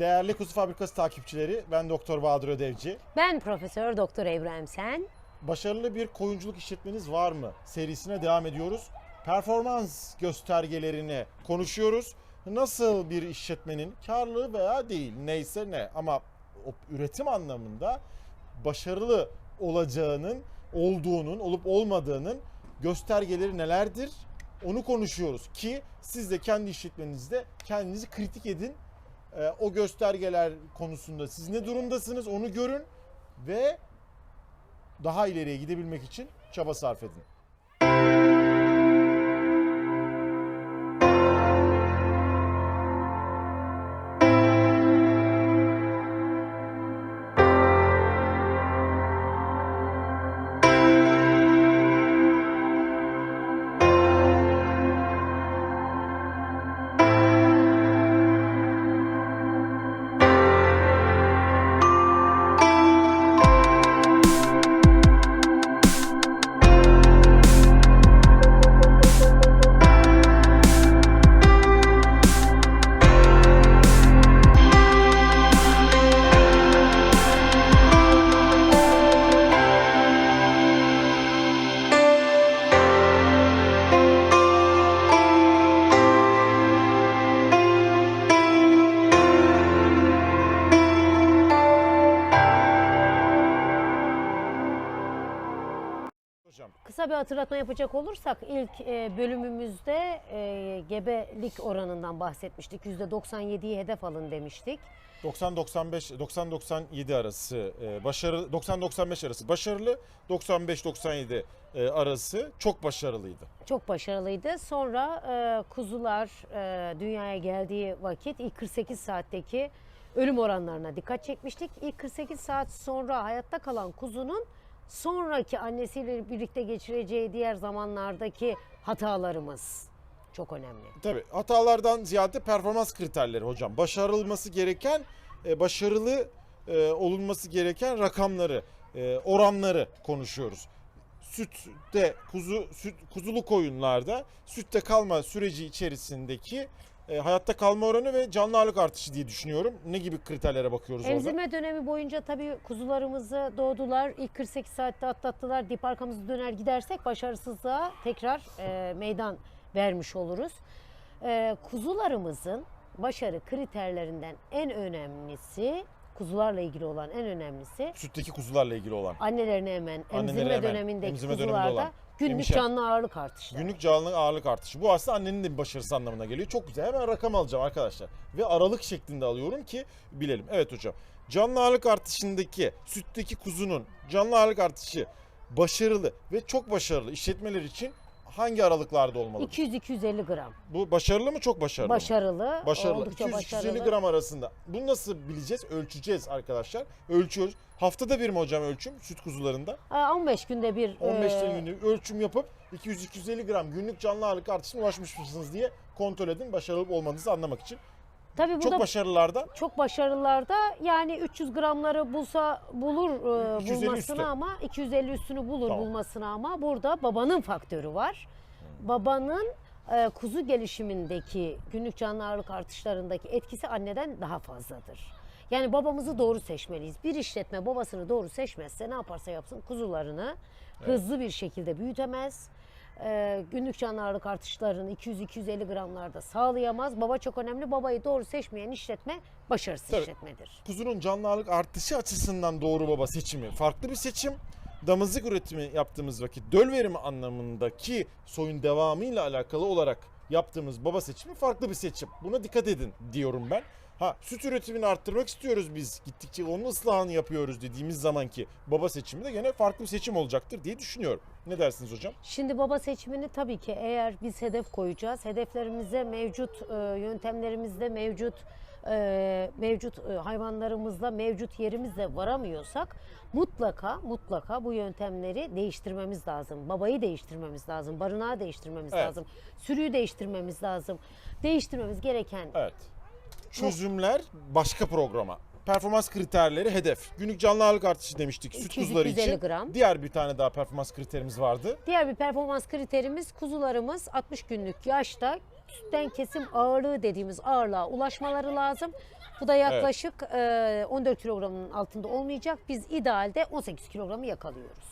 Değerli Kuzu Fabrikası takipçileri, ben Doktor Bahadır Ödevci. Ben Profesör Doktor Ebrahim Sen. Başarılı bir koyunculuk işletmeniz var mı? Serisine devam ediyoruz. Performans göstergelerini konuşuyoruz. Nasıl bir işletmenin karlı veya değil neyse ne ama o üretim anlamında başarılı olacağının, olduğunun, olup olmadığının göstergeleri nelerdir? Onu konuşuyoruz ki siz de kendi işletmenizde kendinizi kritik edin. Ee, o göstergeler konusunda siz ne durumdasınız onu görün ve daha ileriye gidebilmek için çaba sarf edin. Kısa bir hatırlatma yapacak olursak ilk e, bölümümüzde e, gebelik oranından bahsetmiştik. %97'yi hedef alın demiştik. 90-95 90-97 arası e, başarılı 90-95 arası başarılı 95-97 e, arası çok başarılıydı. Çok başarılıydı. Sonra kuzular dünyaya geldiği vakit ilk 48 saatteki ölüm oranlarına dikkat çekmiştik. İlk 48 saat sonra hayatta kalan kuzunun sonraki annesiyle birlikte geçireceği diğer zamanlardaki hatalarımız çok önemli. Tabii hatalardan ziyade performans kriterleri hocam. Başarılması gereken, e, başarılı e, olunması gereken rakamları, e, oranları konuşuyoruz. Sütte, kuzu, süt, kuzulu koyunlarda sütte kalma süreci içerisindeki e, hayatta kalma oranı ve canlı ağırlık artışı diye düşünüyorum. Ne gibi kriterlere bakıyoruz orada? Emzirme dönemi boyunca tabii kuzularımızı doğdular. İlk 48 saatte atlattılar. Dip arkamızı döner gidersek başarısızlığa tekrar e, meydan vermiş oluruz. E, kuzularımızın başarı kriterlerinden en önemlisi, kuzularla ilgili olan en önemlisi Sütteki kuzularla ilgili olan. annelerine hemen emzirme hemen, dönemindeki emzirme döneminde kuzularda olan. günlük Emişer. canlı ağırlık artışları. Günlük canlı ağırlık artışı. Bu aslında annenin de bir başarısı anlamına geliyor. Çok güzel. Hemen rakam alacağım arkadaşlar. Ve aralık şeklinde alıyorum ki bilelim. Evet hocam. Canlı ağırlık artışındaki sütteki kuzunun canlı ağırlık artışı başarılı ve çok başarılı işletmeler için hangi aralıklarda olmalı? 200-250 gram. Bu başarılı mı çok başarılı mı? Başarılı, Başarılı. oldukça 200-250 başarılı. gram arasında. Bunu nasıl bileceğiz? Ölçeceğiz arkadaşlar. Ölçüyoruz. Haftada bir mi hocam ölçüm süt kuzularında? Aa, 15 günde bir 15 e, günlük ölçüm yapıp 200-250 gram günlük canlı ağırlık artışına ulaşmış mısınız diye kontrol edin. Başarılı olup olmadığınızı anlamak için. Tabii bu Çok da başarılılarda çok başarılılarda yani 300 gramları bulsa bulur e, 250 bulmasını üstü. ama 250 üstünü bulur Tamam. bulmasını ama burada babanın faktörü var. Babanın e, kuzu gelişimindeki günlük canlı ağırlık artışlarındaki etkisi anneden daha fazladır. Yani babamızı doğru seçmeliyiz. Bir işletme babasını doğru seçmezse ne yaparsa yapsın kuzularını hızlı bir şekilde büyütemez. E, günlük canlı ağırlık artışlarını 200-250 gramlarda sağlayamaz. Baba çok önemli. Babayı doğru seçmeyen işletme başarısız Tabii. işletmedir. kuzunun canlı ağırlık artışı açısından doğru baba seçimi farklı bir seçim. Damızlık üretimi yaptığımız vakit döl verimi anlamındaki soyun devamıyla alakalı olarak yaptığımız baba seçimi farklı bir seçim. Buna dikkat edin diyorum ben. Ha süt üretimini arttırmak istiyoruz biz. Gittikçe onun ıslahını yapıyoruz dediğimiz zamanki baba seçimi de gene farklı bir seçim olacaktır diye düşünüyorum. Ne dersiniz hocam? Şimdi baba seçimini tabii ki eğer biz hedef koyacağız, hedeflerimize mevcut e, yöntemlerimizde mevcut e, mevcut e, hayvanlarımızla mevcut yerimizle varamıyorsak mutlaka mutlaka bu yöntemleri değiştirmemiz lazım. Babayı değiştirmemiz lazım, barınağı değiştirmemiz Evet. lazım, sürüyü değiştirmemiz lazım. Değiştirmemiz gereken Evet. Çözümler başka programa. Performans kriterleri hedef. Günlük canlı ağırlık artışı demiştik süt 200-250 kuzuları için. gram. Diğer bir tane daha performans kriterimiz vardı. Diğer bir performans kriterimiz kuzularımız 60 günlük yaşta sütten kesim ağırlığı dediğimiz ağırlığa ulaşmaları lazım. Bu da yaklaşık e, 14 kilogramın altında olmayacak. Biz idealde 18 kilogramı yakalıyoruz.